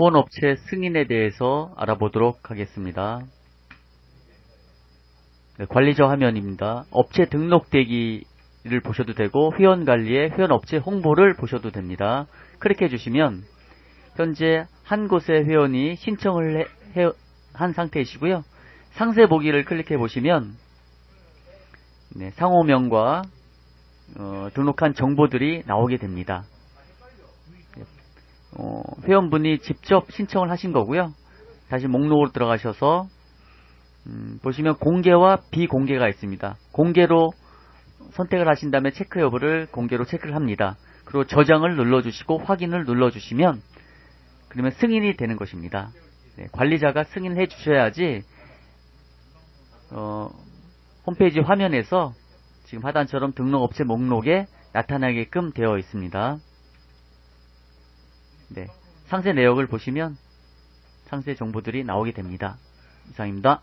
후원업체 승인에 대해서 알아보도록 하겠습니다. 네, 관리자 화면입니다. 업체 등록되기를 보셔도 되고 회원관리에 회원업체 홍보를 보셔도 됩니다. 클릭해 주시면 현재 한 곳의 회원이 신청을 해- 해- 한 상태이시고요. 상세 보기를 클릭해 보시면 네, 상호명과 어, 등록한 정보들이 나오게 됩니다. 어, 회원분이 직접 신청을 하신 거고요. 다시 목록으로 들어가셔서 음, 보시면 공개와 비공개가 있습니다. 공개로 선택을 하신 다음에 체크 여부를 공개로 체크를 합니다. 그리고 저장을 눌러주시고 확인을 눌러주시면 그러면 승인이 되는 것입니다. 네, 관리자가 승인해 주셔야지 어, 홈페이지 화면에서 지금 하단처럼 등록업체 목록에 나타나게끔 되어 있습니다. 네, 상세 내역을 보시면 상세 정보들이 나오게 됩니다. 이상입니다.